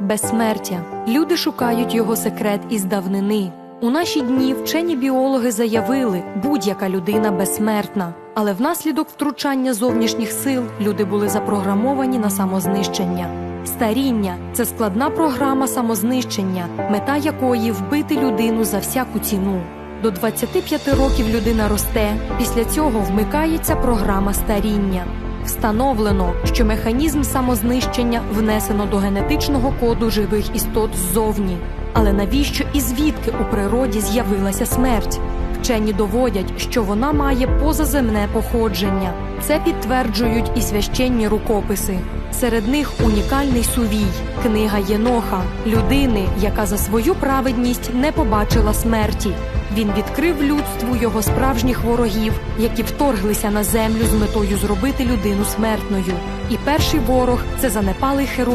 безсмертя. Люди шукають його секрет із давнини. У наші дні вчені біологи заявили, будь-яка людина безсмертна. Але внаслідок втручання зовнішніх сил люди були запрограмовані на самознищення. Старіння це складна програма самознищення, мета якої вбити людину за всяку ціну. До 25 років людина росте, після цього вмикається програма старіння. Встановлено, що механізм самознищення внесено до генетичного коду живих істот ззовні. Але навіщо і звідки у природі з'явилася смерть? Вчені доводять, що вона має позаземне походження. Це підтверджують і священні рукописи. Серед них унікальний сувій, книга Єноха, людини, яка за свою праведність не побачила смерті. Він відкрив людству його справжніх ворогів, які вторглися на землю з метою зробити людину смертною. І перший ворог це занепалий херовим.